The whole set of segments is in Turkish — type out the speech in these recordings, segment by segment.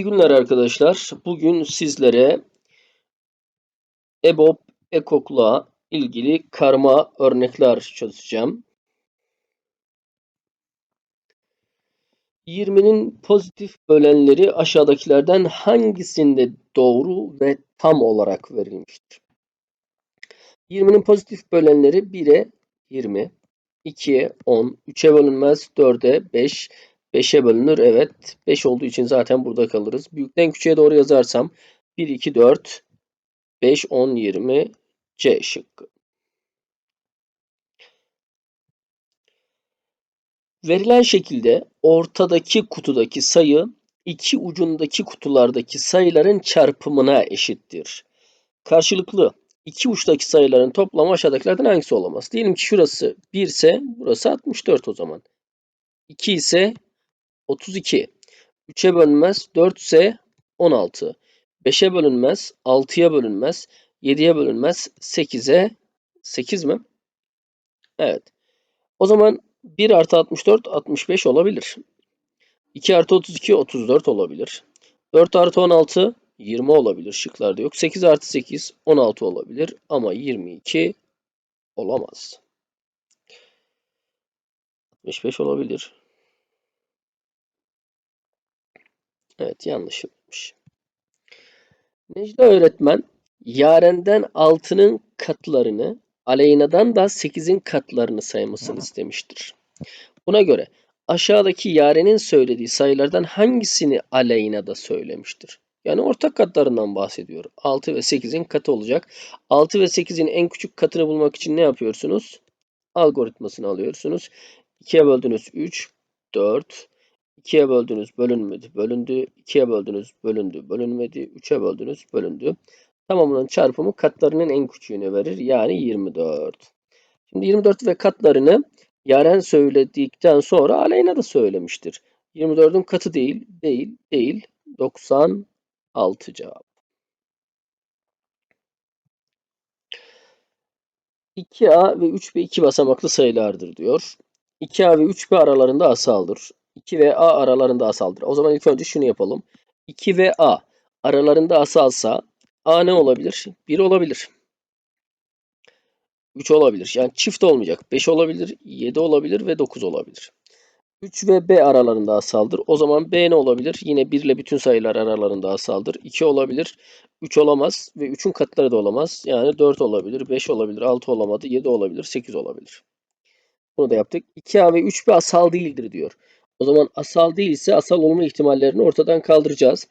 İyi günler arkadaşlar. Bugün sizlere EBOB, EKOK'la ilgili karma örnekler çözeceğim. 20'nin pozitif bölenleri aşağıdakilerden hangisinde doğru ve tam olarak verilmiştir? 20'nin pozitif bölenleri 1'e 20, 2'ye 10, 3'e bölünmez, 4'e 5, 5'e bölünür. Evet. 5 olduğu için zaten burada kalırız. Büyükten küçüğe doğru yazarsam 1, 2, 4, 5, 10, 20 C şıkkı. Verilen şekilde ortadaki kutudaki sayı iki ucundaki kutulardaki sayıların çarpımına eşittir. Karşılıklı iki uçtaki sayıların toplamı aşağıdakilerden hangisi olamaz? Diyelim ki şurası 1 ise burası 64 o zaman. 2 ise 32. 3'e bölünmez 4 ise 16. 5'e bölünmez 6'ya bölünmez 7'ye bölünmez 8'e 8 mi? Evet. O zaman 1 artı 64 65 olabilir. 2 artı 32 34 olabilir. 4 artı 16 20 olabilir. Şıklarda yok. 8 artı 8 16 olabilir. Ama 22 olamaz. 65 olabilir. Evet yanlış yapmış. Necla öğretmen Yaren'den 6'nın katlarını Aleyna'dan da 8'in katlarını saymasını istemiştir. Buna göre aşağıdaki Yaren'in söylediği sayılardan hangisini Aleyna'da söylemiştir? Yani ortak katlarından bahsediyor. 6 ve 8'in katı olacak. 6 ve 8'in en küçük katını bulmak için ne yapıyorsunuz? Algoritmasını alıyorsunuz. 2'ye böldünüz 3, 4, 2'ye böldünüz bölünmedi, bölündü. 2'ye böldünüz bölündü, bölünmedi. 3'e böldünüz bölündü. Tamamının çarpımı katlarının en küçüğünü verir. Yani 24. Şimdi 24 ve katlarını Yaren söyledikten sonra Aleyna da söylemiştir. 24'ün katı değil, değil, değil. 96 cevap. 2A ve 3B iki basamaklı sayılardır diyor. 2A ve 3B aralarında asaldır. 2 ve A aralarında asaldır. O zaman ilk önce şunu yapalım. 2 ve A aralarında asalsa A ne olabilir? 1 olabilir. 3 olabilir. Yani çift olmayacak. 5 olabilir, 7 olabilir ve 9 olabilir. 3 ve B aralarında asaldır. O zaman B ne olabilir? Yine 1 ile bütün sayılar aralarında asaldır. 2 olabilir. 3 olamaz ve 3'ün katları da olamaz. Yani 4 olabilir, 5 olabilir, 6 olamadı, 7 olabilir, 8 olabilir. Bunu da yaptık. 2A ve 3B asal değildir diyor. O zaman asal değilse asal olma ihtimallerini ortadan kaldıracağız.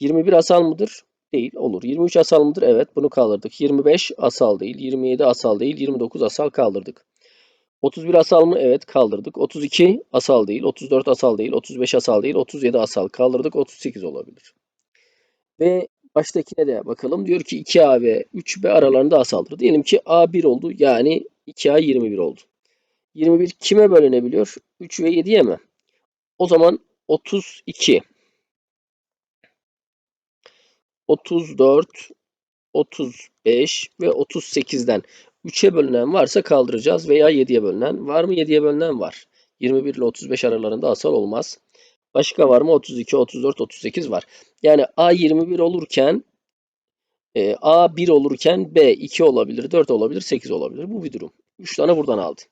21 asal mıdır? Değil. Olur. 23 asal mıdır? Evet. Bunu kaldırdık. 25 asal değil. 27 asal değil. 29 asal kaldırdık. 31 asal mı? Evet kaldırdık. 32 asal değil. 34 asal değil. 35 asal değil. 37 asal kaldırdık. 38 olabilir. Ve baştakine de bakalım. Diyor ki 2A ve 3B aralarında asaldır. Diyelim ki A 1 oldu. Yani 2A 21 oldu. 21 kime bölünebiliyor? 3 ve 7'ye mi? O zaman 32, 34, 35 ve 38'den 3'e bölünen varsa kaldıracağız veya 7'ye bölünen. Var mı 7'ye bölünen? Var. 21 ile 35 aralarında asal olmaz. Başka var mı? 32, 34, 38 var. Yani A 21 olurken e, A 1 olurken B 2 olabilir, 4 olabilir, 8 olabilir. Bu bir durum. 3 tane buradan aldı.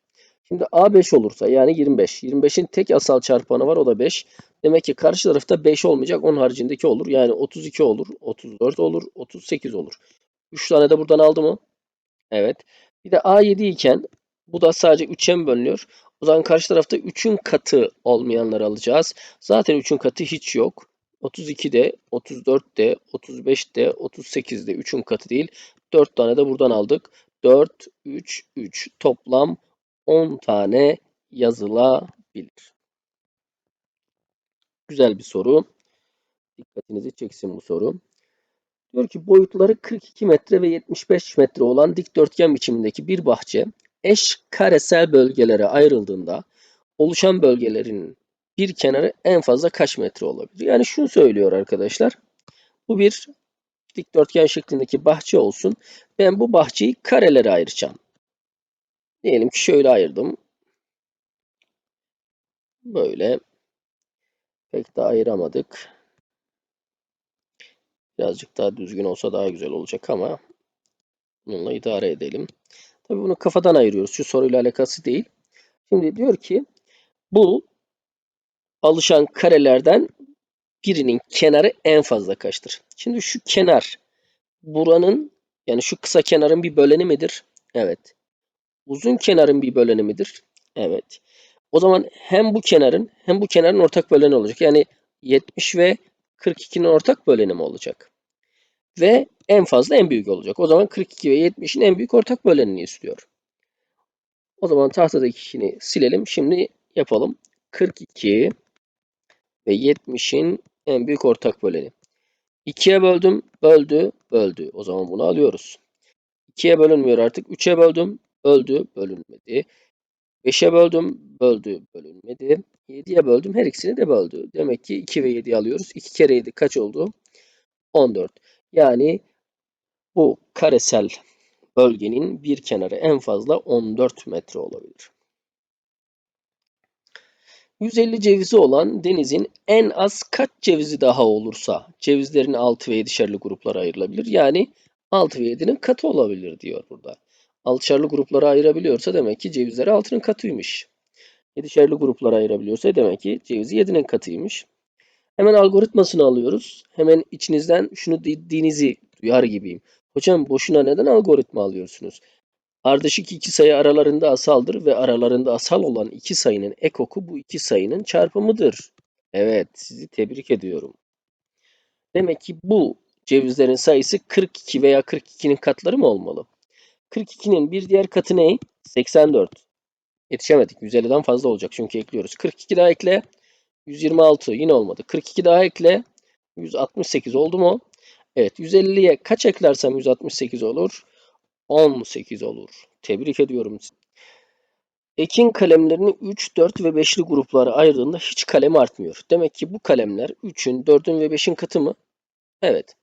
Şimdi A 5 olursa yani 25. 25'in tek asal çarpanı var o da 5. Demek ki karşı tarafta 5 olmayacak. Onun haricindeki olur. Yani 32 olur, 34 olur, 38 olur. 3 tane de buradan aldı mı? Evet. Bir de A 7 iken bu da sadece 3'e mi bölünüyor? O zaman karşı tarafta 3'ün katı olmayanları alacağız. Zaten 3'ün katı hiç yok. 32'de, 34'de, 35'de, 38'de 3'ün katı değil. 4 tane de buradan aldık. 4, 3, 3 toplam 10 tane yazılabilir. Güzel bir soru. Dikkatinizi çeksin bu soru. Diyor ki boyutları 42 metre ve 75 metre olan dikdörtgen biçimindeki bir bahçe eş karesel bölgelere ayrıldığında oluşan bölgelerin bir kenarı en fazla kaç metre olabilir? Yani şunu söylüyor arkadaşlar. Bu bir dikdörtgen şeklindeki bahçe olsun. Ben bu bahçeyi karelere ayıracağım. Diyelim ki şöyle ayırdım. Böyle. Pek de ayıramadık. Birazcık daha düzgün olsa daha güzel olacak ama bununla idare edelim. Tabii bunu kafadan ayırıyoruz. Şu soruyla alakası değil. Şimdi diyor ki bu alışan karelerden birinin kenarı en fazla kaçtır? Şimdi şu kenar buranın yani şu kısa kenarın bir böleni midir? Evet. Uzun kenarın bir böleni midir? Evet. O zaman hem bu kenarın hem bu kenarın ortak böleni olacak. Yani 70 ve 42'nin ortak böleni mi olacak? Ve en fazla en büyük olacak. O zaman 42 ve 70'in en büyük ortak bölenini istiyor. O zaman tahtadakini silelim. Şimdi yapalım. 42 ve 70'in en büyük ortak böleni. 2'ye böldüm, böldü, böldü. O zaman bunu alıyoruz. 2'ye bölünmüyor artık. 3'e böldüm, böldü, bölünmedi. 5'e böldüm, böldü, bölünmedi. 7'ye böldüm, her ikisini de böldü. Demek ki 2 ve 7'yi alıyoruz. 2 kere 7 kaç oldu? 14. Yani bu karesel bölgenin bir kenarı en fazla 14 metre olabilir. 150 cevizi olan denizin en az kaç cevizi daha olursa cevizlerin 6 ve 7'şerli gruplara ayrılabilir. Yani 6 ve 7'nin katı olabilir diyor burada. 6'şerli gruplara ayırabiliyorsa demek ki cevizleri 6'nın katıymış. 7'şerli gruplara ayırabiliyorsa demek ki cevizi 7'nin katıymış. Hemen algoritmasını alıyoruz. Hemen içinizden şunu dediğinizi duyar gibiyim. Hocam boşuna neden algoritma alıyorsunuz? Ardışık iki sayı aralarında asaldır ve aralarında asal olan iki sayının ekoku bu iki sayının çarpımıdır. Evet, sizi tebrik ediyorum. Demek ki bu cevizlerin sayısı 42 veya 42'nin katları mı olmalı? 42'nin bir diğer katı ne? 84. Yetişemedik. 150'den fazla olacak çünkü ekliyoruz. 42 daha ekle. 126 yine olmadı. 42 daha ekle. 168 oldu mu? Evet 150'ye kaç eklersem 168 olur? 18 olur. Tebrik ediyorum. Ekin kalemlerini 3, 4 ve 5'li gruplara ayırdığında hiç kalem artmıyor. Demek ki bu kalemler 3'ün, 4'ün ve 5'in katı mı? Evet.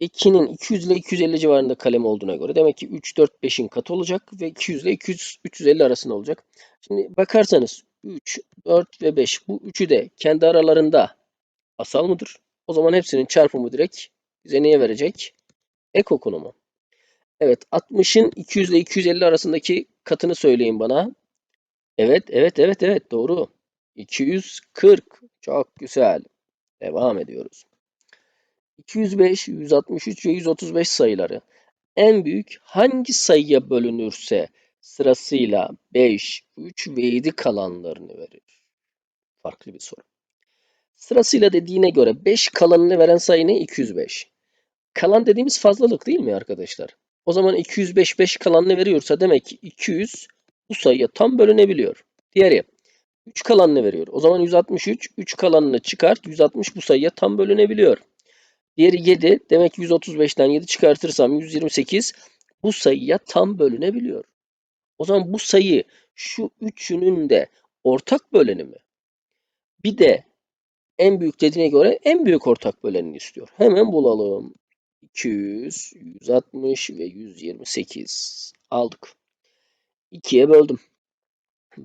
Ekin'in 200 ile 250 civarında kalem olduğuna göre demek ki 3, 4, 5'in katı olacak ve 200 ile 200, 350 arasında olacak. Şimdi bakarsanız 3, 4 ve 5 bu üçü de kendi aralarında asal mıdır? O zaman hepsinin çarpımı direkt bize neye verecek? Ek okunumu. Evet 60'ın 200 ile 250 arasındaki katını söyleyin bana. Evet evet evet evet doğru. 240 çok güzel. Devam ediyoruz. 205, 163 ve 135 sayıları en büyük hangi sayıya bölünürse sırasıyla 5, 3 ve 7 kalanlarını verir. Farklı bir soru. Sırasıyla dediğine göre 5 kalanını veren sayı ne? 205. Kalan dediğimiz fazlalık değil mi arkadaşlar? O zaman 205 5 kalanını veriyorsa demek ki 200 bu sayıya tam bölünebiliyor. Diğeri 3 kalanını veriyor. O zaman 163 3 kalanını çıkart 160 bu sayıya tam bölünebiliyor. Diğeri 7 demek ki 135'ten 7 çıkartırsam 128 bu sayıya tam bölünebiliyor. O zaman bu sayı şu üçünün de ortak böleni mi? Bir de en büyük dediğine göre en büyük ortak bölenini istiyor. Hemen bulalım. 200, 160 ve 128 aldık. 2'ye böldüm.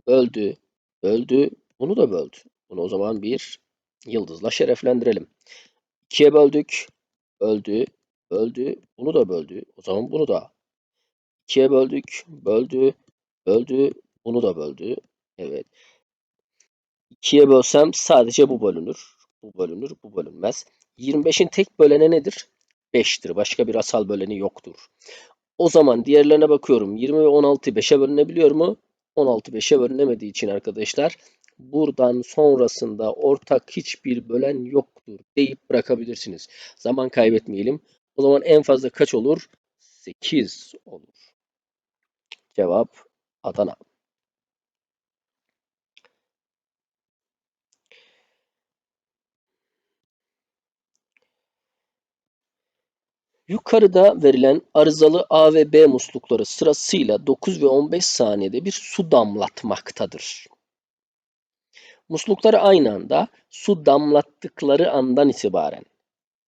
Böldü, böldü, bunu da böldü. Bunu o zaman bir yıldızla şereflendirelim. 2'ye böldük, böldü, böldü, bunu da böldü. O zaman bunu da 2'ye böldük, böldü, böldü, bunu da böldü. Evet. 2'ye bölsem sadece bu bölünür. Bu bölünür, bu bölünmez. 25'in tek böleni nedir? 5'tir. Başka bir asal böleni yoktur. O zaman diğerlerine bakıyorum. 20 ve 16 5'e bölünebiliyor mu? 16 5'e bölünemediği için arkadaşlar buradan sonrasında ortak hiçbir bölen yoktur deyip bırakabilirsiniz. Zaman kaybetmeyelim. O zaman en fazla kaç olur? 8 olur. Cevap Adana. Yukarıda verilen arızalı A ve B muslukları sırasıyla 9 ve 15 saniyede bir su damlatmaktadır. Muslukları aynı anda su damlattıkları andan itibaren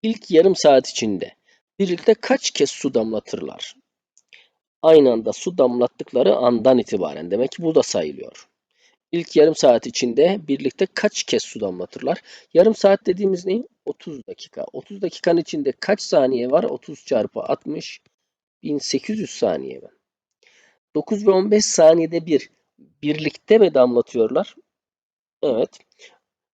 ilk yarım saat içinde birlikte kaç kez su damlatırlar? Aynı anda su damlattıkları andan itibaren demek ki bu da sayılıyor. ilk yarım saat içinde birlikte kaç kez su damlatırlar? Yarım saat dediğimiz ne? 30 dakika. 30 dakikanın içinde kaç saniye var? 30 çarpı 60 1800 saniye mi? 9 ve 15 saniyede bir birlikte mi damlatıyorlar? Evet.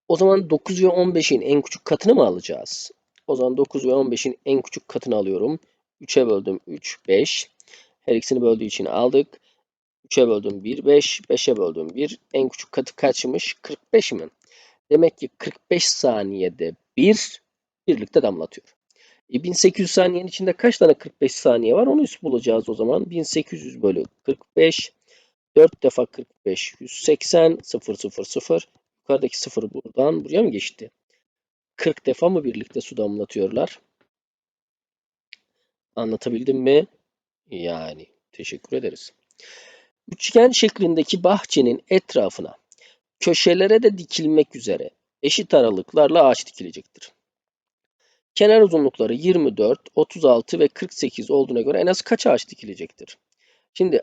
O zaman 9 ve 15'in en küçük katını mı alacağız? O zaman 9 ve 15'in en küçük katını alıyorum. 3'e böldüm 3, 5. Her ikisini böldüğü için aldık. 3'e böldüm 1, 5. 5'e böldüm 1. En küçük katı kaçmış? 45 mi? Demek ki 45 saniyede bir birlikte damlatıyor. E 1800 saniyenin içinde kaç tane 45 saniye var? Onu üst bulacağız o zaman. 1800 bölü 45. 4 defa 45. 180. 0 0 0. Yukarıdaki 0 buradan buraya mı geçti? 40 defa mı birlikte su damlatıyorlar? Anlatabildim mi? Yani teşekkür ederiz. Üçgen şeklindeki bahçenin etrafına köşelere de dikilmek üzere eşit aralıklarla ağaç dikilecektir. Kenar uzunlukları 24, 36 ve 48 olduğuna göre en az kaç ağaç dikilecektir? Şimdi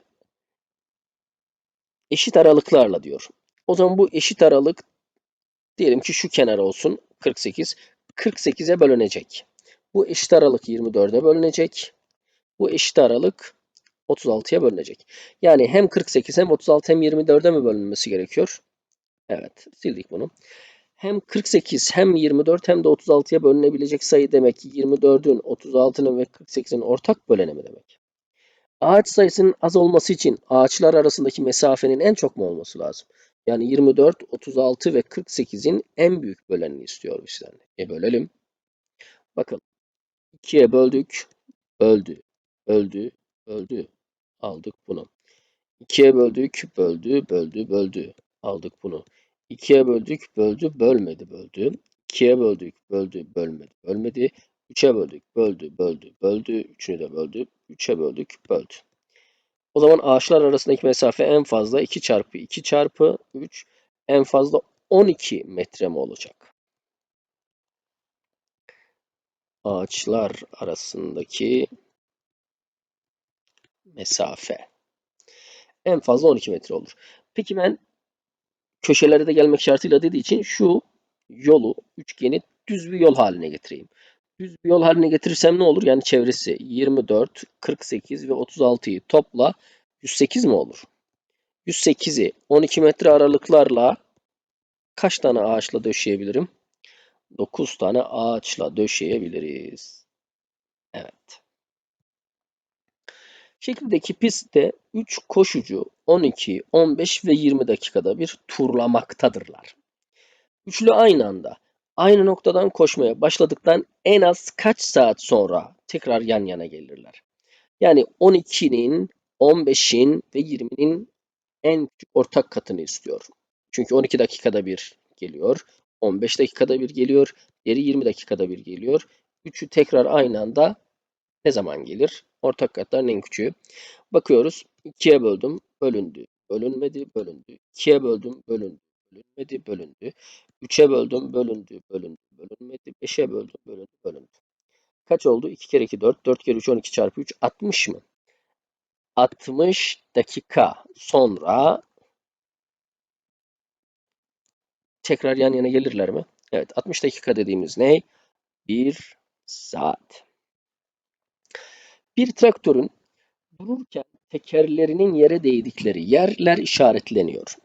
eşit aralıklarla diyor. O zaman bu eşit aralık diyelim ki şu kenar olsun 48. 48'e bölünecek. Bu eşit aralık 24'e bölünecek. Bu eşit aralık 36'ya bölünecek. Yani hem 48 hem 36 hem 24'e mi bölünmesi gerekiyor? Evet, sildik bunu. Hem 48 hem 24 hem de 36'ya bölünebilecek sayı demek ki 24'ün, 36'nın ve 48'in ortak böleni mi demek? Ağaç sayısının az olması için ağaçlar arasındaki mesafenin en çok mu olması lazım? Yani 24, 36 ve 48'in en büyük bölenini istiyor bizden. E bölelim. Bakın. 2'ye böldük. Böldü. Böldü. Böldü. Aldık bunu. 2'ye böldük. Böldü. Böldü. Böldü. Aldık bunu. 2'ye böldük. Böldü. Bölmedi. Böldü. 2'ye böldük. Böldü. Bölmedi. Bölmedi. 3'e böldük. Böldü. Böldü. Böldü. 3'ünü de böldü. 3'e böldük. Böldü. O zaman ağaçlar arasındaki mesafe en fazla 2 çarpı 2 çarpı 3 en fazla 12 metre mi olacak? Ağaçlar arasındaki mesafe en fazla 12 metre olur. Peki ben köşelere de gelmek şartıyla dediği için şu yolu, üçgeni düz bir yol haline getireyim. Düz bir yol haline getirirsem ne olur? Yani çevresi 24, 48 ve 36'yı topla 108 mi olur? 108'i 12 metre aralıklarla kaç tane ağaçla döşeyebilirim? 9 tane ağaçla döşeyebiliriz. Evet. Şekildeki pistte 3 koşucu 12, 15 ve 20 dakikada bir turlamaktadırlar. Üçlü aynı anda aynı noktadan koşmaya başladıktan en az kaç saat sonra tekrar yan yana gelirler? Yani 12'nin, 15'in ve 20'nin en küçük ortak katını istiyor. Çünkü 12 dakikada bir geliyor. 15 dakikada bir geliyor. Diğeri 20 dakikada bir geliyor. Üçü tekrar aynı anda ne zaman gelir? Ortak katların en küçüğü. Bakıyoruz. 2'ye böldüm. Bölündü. Bölünmedi. Bölündü. 2'ye böldüm. Bölündü. Bölünmedi. Bölündü. 3'e böldüm. Bölündü. Bölündü. Bölünmedi. 5'e böldüm. Bölündü. Bölündü. Kaç oldu? 2 kere 2 4. 4 kere 3 12 çarpı 3 60 mı? 60 dakika sonra tekrar yan yana gelirler mi? Evet 60 dakika dediğimiz ne? 1 saat. Bir traktörün dururken tekerlerinin yere değdikleri yerler işaretleniyor.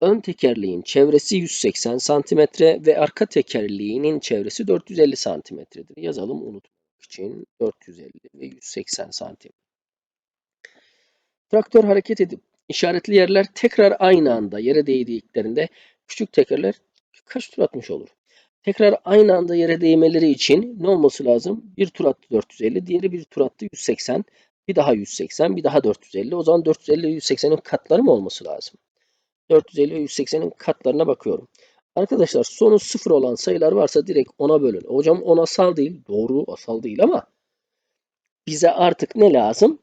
Ön tekerleğin çevresi 180 santimetre ve arka tekerleğinin çevresi 450 santimetredir. Yazalım unutmak için 450 ve 180 santim. Traktör hareket edip işaretli yerler tekrar aynı anda yere değdiklerinde küçük tekerler kaç tur atmış olur? Tekrar aynı anda yere değmeleri için ne olması lazım? Bir tur attı 450, diğeri bir tur attı 180, bir daha 180, bir daha 450. O zaman 450 ile 180'in katları mı olması lazım? 450 ve 180'in katlarına bakıyorum. Arkadaşlar sonu sıfır olan sayılar varsa direkt 10'a bölün. Hocam 10 asal değil. Doğru asal değil ama bize artık ne lazım?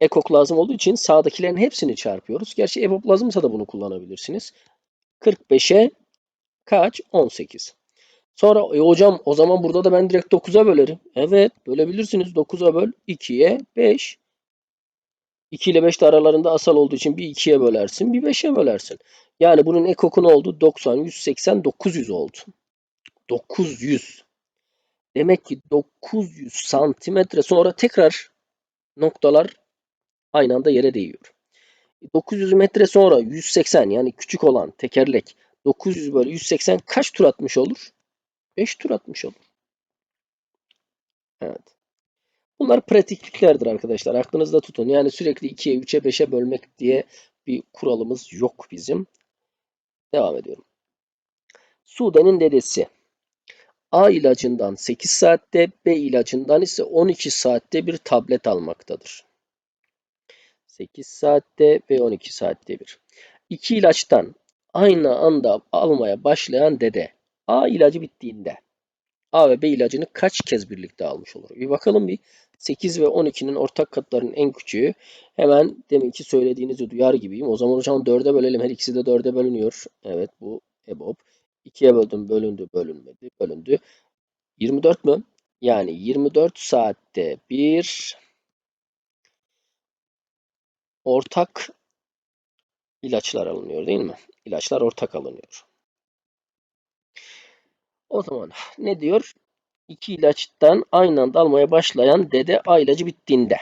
Ekok lazım olduğu için sağdakilerin hepsini çarpıyoruz. Gerçi EBOB lazımsa da bunu kullanabilirsiniz. 45'e kaç? 18. Sonra e hocam o zaman burada da ben direkt 9'a bölerim. Evet bölebilirsiniz. 9'a böl. 2'ye 5. 2 ile 5 de aralarında asal olduğu için bir 2'ye bölersin bir 5'e bölersin. Yani bunun ekoku ne oldu? 90, 180, 900 oldu. 900. Demek ki 900 santimetre sonra tekrar noktalar aynı anda yere değiyor. 900 metre sonra 180 yani küçük olan tekerlek 900 bölü 180 kaç tur atmış olur? 5 tur atmış olur. Evet. Bunlar pratikliklerdir arkadaşlar. Aklınızda tutun. Yani sürekli 2'ye, 3'e, 5'e bölmek diye bir kuralımız yok bizim. Devam ediyorum. Sude'nin dedesi. A ilacından 8 saatte, B ilacından ise 12 saatte bir tablet almaktadır. 8 saatte ve 12 saatte bir. İki ilaçtan aynı anda almaya başlayan dede A ilacı bittiğinde A ve B ilacını kaç kez birlikte almış olur? Bir bakalım bir. 8 ve 12'nin ortak katlarının en küçüğü. Hemen deminki söylediğinizi duyar gibiyim. O zaman hocam 4'e bölelim. Her ikisi de 4'e bölünüyor. Evet bu EBOB. 2'ye böldüm bölündü bölünmedi bölündü. 24 mü? Yani 24 saatte bir ortak ilaçlar alınıyor değil mi? İlaçlar ortak alınıyor. O zaman ne diyor? İki ilaçtan aynı anda almaya başlayan dede A ilacı bittiğinde.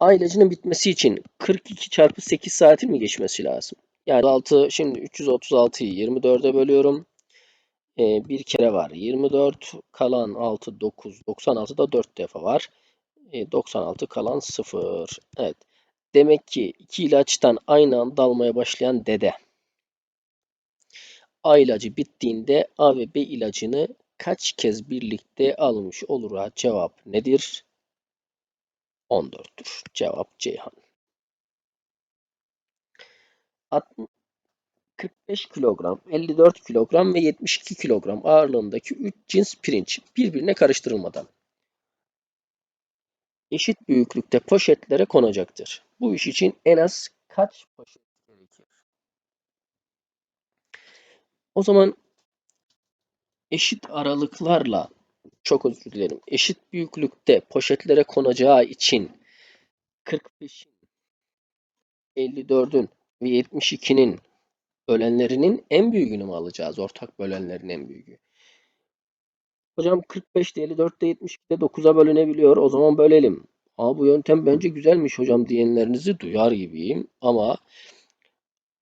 A ilacının bitmesi için 42 çarpı 8 saatin mi geçmesi lazım? Yani 6 şimdi 336'yı 24'e bölüyorum. Ee, bir kere var 24 kalan 6 9 96 da 4 defa var. Ee, 96 kalan 0. Evet. Demek ki iki ilaçtan aynı anda almaya başlayan dede. A ilacı bittiğinde A ve B ilacını kaç kez birlikte almış olur? Cevap nedir? 14'tür. Cevap Ceyhan. 45 kilogram, 54 kilogram ve 72 kilogram ağırlığındaki 3 cins pirinç birbirine karıştırılmadan eşit büyüklükte poşetlere konacaktır. Bu iş için en az kaç poşet O zaman eşit aralıklarla çok özür dilerim. Eşit büyüklükte poşetlere konacağı için 45'in 54'ün ve 72'nin bölenlerinin en büyüğünü mü alacağız? Ortak bölenlerin en büyüğü. Hocam 45'te 54'te 72'de 9'a bölünebiliyor. O zaman bölelim. Aa bu yöntem bence güzelmiş hocam diyenlerinizi duyar gibiyim. Ama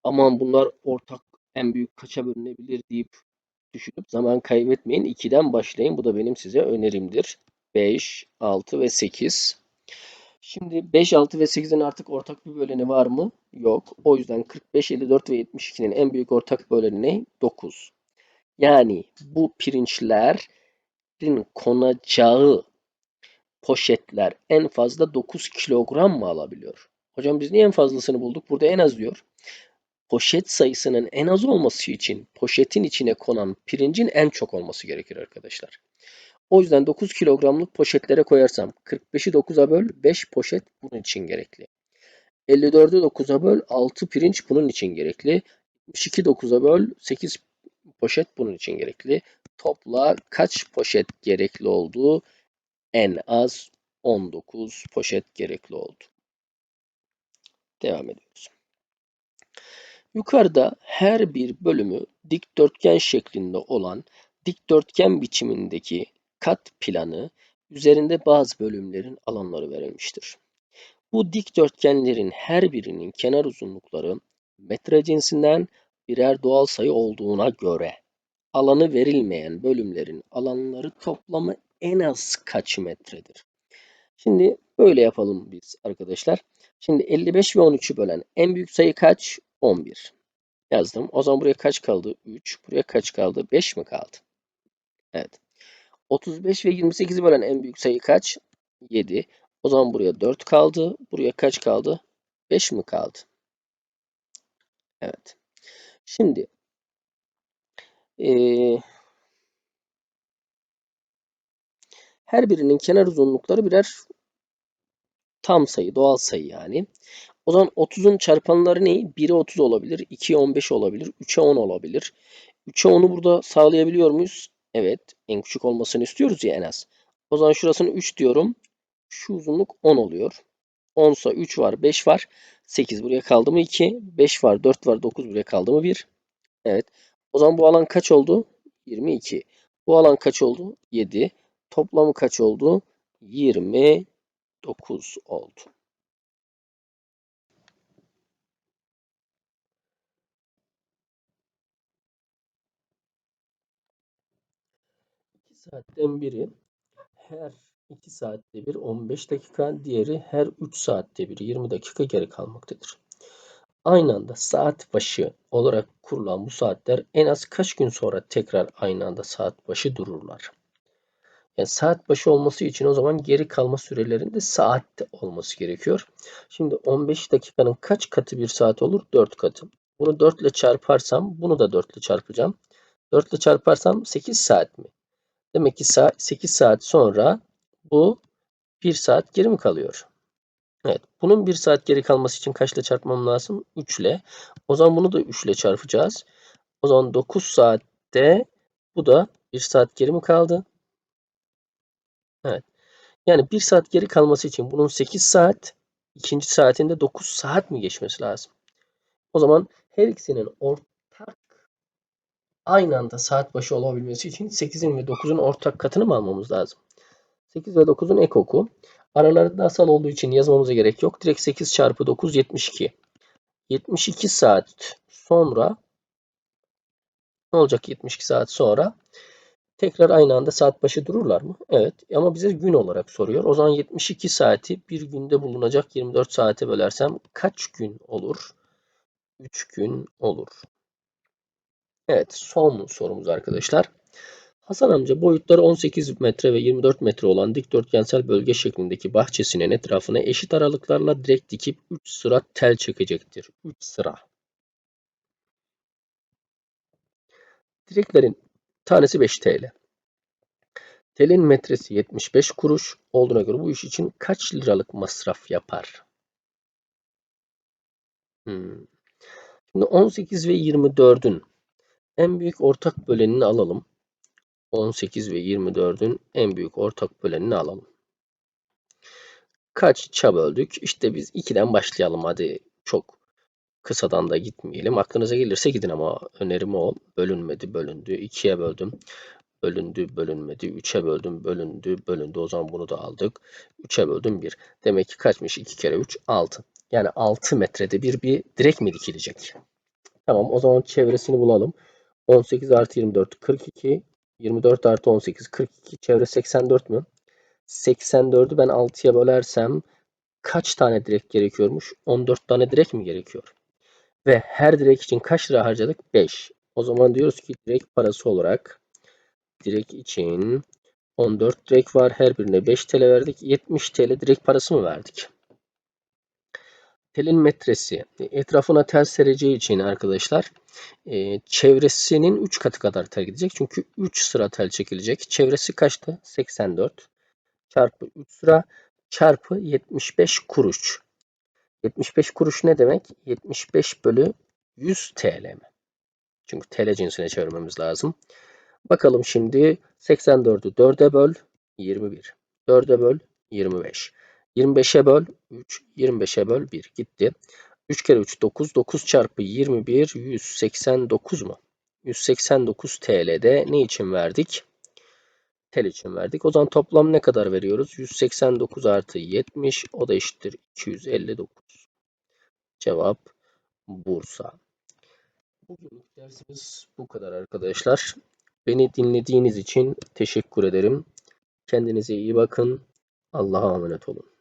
aman bunlar ortak en büyük kaça bölünebilir deyip düşünüp zaman kaybetmeyin. 2'den başlayın. Bu da benim size önerimdir. 5, 6 ve 8. Şimdi 5, 6 ve 8'in artık ortak bir böleni var mı? Yok. O yüzden 45, 54 ve 72'nin en büyük ortak böleni ne? 9. Yani bu pirinçlerin konacağı poşetler en fazla 9 kilogram mı alabiliyor? Hocam biz niye en fazlasını bulduk? Burada en az diyor. Poşet sayısının en az olması için poşetin içine konan pirincin en çok olması gerekir arkadaşlar. O yüzden 9 kilogramlık poşetlere koyarsam 45'i 9'a böl 5 poşet bunun için gerekli. 54'ü 9'a böl 6 pirinç bunun için gerekli. 72 9'a böl 8 poşet bunun için gerekli. Topla kaç poşet gerekli olduğu en az 19 poşet gerekli oldu. Devam ediyoruz. Yukarıda her bir bölümü dikdörtgen şeklinde olan dikdörtgen biçimindeki kat planı üzerinde bazı bölümlerin alanları verilmiştir. Bu dikdörtgenlerin her birinin kenar uzunlukları metre cinsinden birer doğal sayı olduğuna göre alanı verilmeyen bölümlerin alanları toplamı en az kaç metredir? Şimdi böyle yapalım biz arkadaşlar. Şimdi 55 ve 13'ü bölen en büyük sayı kaç? 11. Yazdım. O zaman buraya kaç kaldı? 3. Buraya kaç kaldı? 5 mi kaldı? Evet. 35 ve 28'i bölen en büyük sayı kaç? 7. O zaman buraya 4 kaldı. Buraya kaç kaldı? 5 mi kaldı? Evet. Şimdi ee, her birinin kenar uzunlukları birer tam sayı, doğal sayı yani. O zaman 30'un çarpanları ne? 1'e 30 olabilir, 2'ye 15 olabilir, 3'e 10 olabilir. 3'e 10'u burada sağlayabiliyor muyuz? Evet. En küçük olmasını istiyoruz ya en az. O zaman şurasını 3 diyorum. Şu uzunluk 10 oluyor. 10 ise 3 var, 5 var. 8 buraya kaldı mı 2. 5 var 4 var 9 buraya kaldı mı 1. Evet. O zaman bu alan kaç oldu? 22. Bu alan kaç oldu? 7. Toplamı kaç oldu? 29 oldu. Saatten biri her 2 saatte bir 15 dakika, diğeri her 3 saatte bir 20 dakika geri kalmaktadır. Aynı anda saat başı olarak kurulan bu saatler en az kaç gün sonra tekrar aynı anda saat başı dururlar? Yani saat başı olması için o zaman geri kalma sürelerinde saatte olması gerekiyor. Şimdi 15 dakikanın kaç katı bir saat olur? 4 katı. Bunu 4 ile çarparsam bunu da 4 ile çarpacağım. 4 ile çarparsam 8 saat mi? Demek ki 8 saat sonra bu 1 saat geri mi kalıyor? Evet. Bunun 1 saat geri kalması için kaçla çarpmam lazım? 3 ile. O zaman bunu da 3 ile çarpacağız. O zaman 9 saatte bu da 1 saat geri mi kaldı? Evet. Yani 1 saat geri kalması için bunun 8 saat, ikinci saatinde 9 saat mi geçmesi lazım? O zaman her ikisinin ortak aynı anda saat başı olabilmesi için 8'in ve 9'un ortak katını mı almamız lazım? 8 ve 9'un ek oku. Aralarında asal olduğu için yazmamıza gerek yok. Direkt 8 çarpı 9 72. 72 saat sonra ne olacak 72 saat sonra? Tekrar aynı anda saat başı dururlar mı? Evet ama bize gün olarak soruyor. O zaman 72 saati bir günde bulunacak 24 saate bölersem kaç gün olur? 3 gün olur. Evet son sorumuz arkadaşlar. Hasan amca boyutları 18 metre ve 24 metre olan dikdörtgensel bölge şeklindeki bahçesinin etrafına eşit aralıklarla direk dikip 3 sıra tel çekecektir. 3 sıra. Direklerin tanesi 5 TL. Telin metresi 75 kuruş olduğuna göre bu iş için kaç liralık masraf yapar? Hmm. Şimdi 18 ve 24'ün en büyük ortak bölenini alalım. 18 ve 24'ün en büyük ortak bölenini alalım. Kaç ça böldük? İşte biz 2'den başlayalım hadi. Çok kısadan da gitmeyelim. Aklınıza gelirse gidin ama önerim o. Bölünmedi, bölündü. 2'ye böldüm. Bölündü, bölünmedi. 3'e böldüm, bölündü, bölündü. O zaman bunu da aldık. 3'e böldüm 1. Demek ki kaçmış? 2 kere 3, 6. Yani 6 metrede bir bir direk mi dikilecek? Tamam o zaman çevresini bulalım. 18 artı 24, 42. 24 artı 18 42 çevre 84 mü? 84'ü ben 6'ya bölersem kaç tane direk gerekiyormuş? 14 tane direk mi gerekiyor? Ve her direk için kaç lira harcadık? 5. O zaman diyoruz ki direk parası olarak direk için 14 direk var. Her birine 5 TL verdik. 70 TL direk parası mı verdik? Telin metresi etrafına tel sereceği için arkadaşlar e, çevresinin 3 katı kadar tel gidecek. Çünkü 3 sıra tel çekilecek. Çevresi kaçtı? 84 çarpı 3 sıra çarpı 75 kuruş. 75 kuruş ne demek? 75 bölü 100 TL mi? Çünkü TL cinsine çevirmemiz lazım. Bakalım şimdi 84'ü 4'e böl 21. 4'e böl 25. 25'e böl 3. 25'e böl 1 gitti. 3 kere 3 9. 9 çarpı 21 189 mu? 189 TL'de ne için verdik? Tel için verdik. O zaman toplam ne kadar veriyoruz? 189 artı 70 o da eşittir 259. Cevap Bursa. Bugünlük dersimiz bu kadar arkadaşlar. Beni dinlediğiniz için teşekkür ederim. Kendinize iyi bakın. Allah'a emanet olun.